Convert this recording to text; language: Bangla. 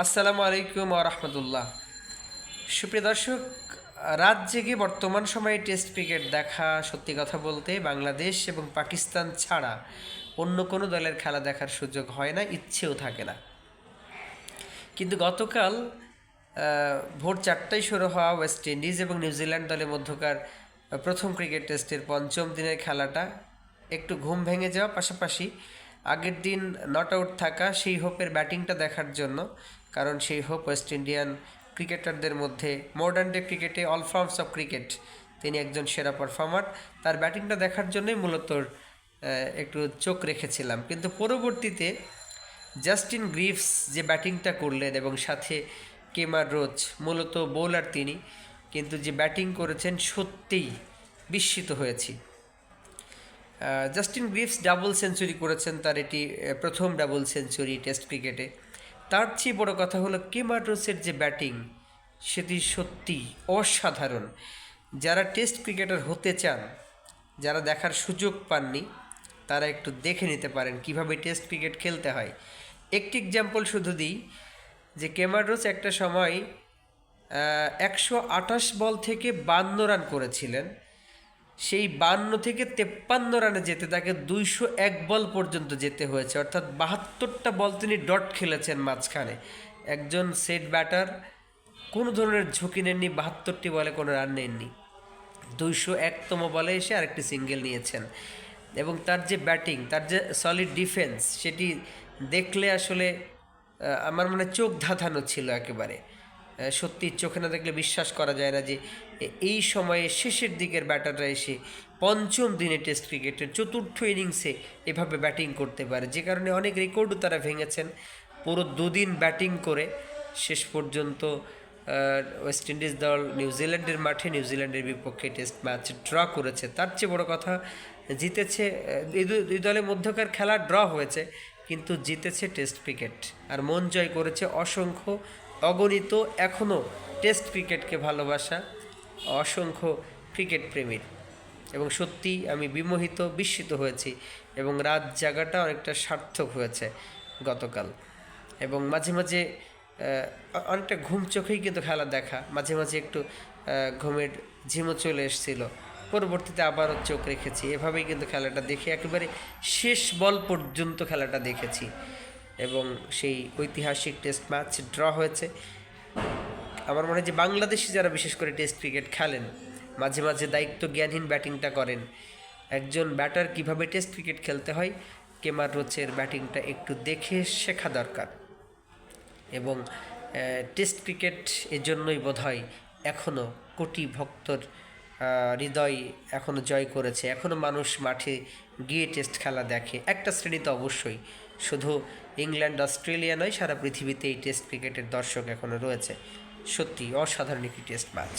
আসসালামু আলাইকুম রহমতুল্লাহ। সুপ্রিয় দর্শক, রাত জেগে বর্তমান সময়ে টেস্ট ক্রিকেট দেখা, সত্যি কথা বলতে বাংলাদেশ এবং পাকিস্তান ছাড়া অন্য কোনো দলের খেলা দেখার সুযোগ হয় না, ইচ্ছেও থাকে না। কিন্তু গতকাল ভোর চারটায় শুরু হওয়া ওয়েস্ট ইন্ডিজ এবং নিউজিল্যান্ড দলের মধ্যকার প্রথম ক্রিকেট টেস্টের পঞ্চম দিনের খেলাটা একটু ঘুম ভেঙে যাওয়া, পাশাপাশি আগের দিন নট আউট থাকা, সেই হোপের ব্যাটিংটা দেখার জন্য কারণ সেই হোপ ওয়েস্ট ইন্ডিয়ান ক্রিকেটারদের মধ্যে মডার্ন ডে ক্রিকেটে অল ফর্মস অফ ক্রিকেট তিনি একজন সেরা পারফর্মার তার ব্যাটিংটা দেখার জন্যই মূলত একটু চোখ রেখেছিলাম। কিন্তু পরবর্তীতে জাস্টিন গ্রিভস যে ব্যাটিংটা করলেন এবং সাথে কেমার রোজ মূলত বোলার তিনি, কিন্তু যে ব্যাটিং করেছেন সত্যিই বিস্মিত হয়েছি। জাস্টিন গ্রিভস ডাবল সেঞ্চুরি করেছেন, তার এটি প্রথম ডাবল সেঞ্চুরি টেস্ট ক্রিকেটে তার চেয়ে বড় কথা হলো কেমার রোচের যে ব্যাটিং, সেটি সত্যি অসাধারণ। যারা টেস্ট ক্রিকেটার হতে চান, যারা দেখার সুযোগ পাননি, তারা একটু দেখে নিতে পারেন কীভাবে টেস্ট ক্রিকেট খেলতে হয়। একটি এক্সাম্পল শুধু দিই, যে কেমার রোচ একটা সময় একশো আঠাশ বল থেকে বান্ন রান করেছিলেন। সেই বান্ন থেকে তেপ্পান্ন রানে যেতে, তাকে দুইশো এক বল পর্যন্ত যেতে হয়েছে। অর্থাৎ বাহাত্তরটা বল তিনি ডট খেলেছেন মাঝখানে। একজন সেট ব্যাটার, কোনো ধরনের ঝুঁকি নেননি, বাহাত্তরটি বলে কোনো রান নেননি। দুইশো একতম বলে এসে আরেকটি সিঙ্গেল নিয়েছেন। এবং তার যে ব্যাটিং, তার যে সলিড ডিফেন্স সেটি দেখলে আসলে আমার মনে চোখ ধাঁধানো ছিল একেবারে। সত্যি চোখে না দেখলে বিশ্বাস করা যায় না যে এই সময়ে শেষের দিকের ব্যাটাররা এসে পঞ্চম দিনে টেস্ট ক্রিকেটের চতুর্থ ইনিংসে এভাবে ব্যাটিং করতে পারে। যে কারণে অনেক রেকর্ডও তারা ভেঙেছেন। পুরো দুদিন ব্যাটিং করে শেষ পর্যন্ত ওয়েস্ট ইন্ডিজ দল নিউজিল্যান্ডের মাঠে নিউজিল্যান্ডের বিপক্ষে টেস্ট ম্যাচ ড্র করেছে। তার চেয়ে বড় কথা, জিতেছে এই দলের মধ্যকার খেলা ড্র হয়েছে, কিন্তু জিতেছে টেস্ট ক্রিকেট। আর মন জয় করেছে অসংখ্য অগণিত এখনও টেস্ট ক্রিকেটকে ভালোবাসা অসংখ্য ক্রিকেট প্রেমীর। এবং সত্যি আমি বিমোহিত, বিস্মিত হয়েছি এবং রাত জাগাটা অনেকটা সার্থক হয়েছে গতকাল। এবং মাঝে মাঝে অনেকটা ঘুম চোখেই কিন্তু খেলা দেখা। মাঝে মাঝে একটু ঘুমের ঝিমো চলে এসেছিল। পরবর্তীতে আবারও চোখ রেখেছি। এভাবেই কিন্তু খেলাটা দেখে একেবারে শেষ বল পর্যন্ত খেলাটা দেখেছি। এবং সেই ঐতিহাসিক টেস্ট ম্যাচ ড্র হয়েছে। আমার মনে হয় যে বাংলাদেশি যারা বিশেষ করে টেস্ট ক্রিকেট খেলেন, মাঝে মাঝে দায়িত্ব জ্ঞানহীন ব্যাটিংটা করেন। একজন ব্যাটার কীভাবে টেস্ট ক্রিকেট খেলতে হয় কেমার রোচের ব্যাটিংটা একটু দেখে শেখা দরকার। এবং টেস্ট ক্রিকেট এজন্যই বোধ হয় এখনও কোটি ভক্তর হৃদয় এখনও জয় করেছে। এখনও মানুষ মাঠে গিয়ে টেস্ট খেলা দেখে। একটা শ্রেণীতে অবশ্যই। শুধু ইংল্যান্ড, অস্ট্রেলিয়া নয়, সারা পৃথিবীতে এই টেস্ট ক্রিকেটের দর্শক এখনও রয়েছে। সত্যি অসাধারণ একটি টেস্ট ম্যাচ।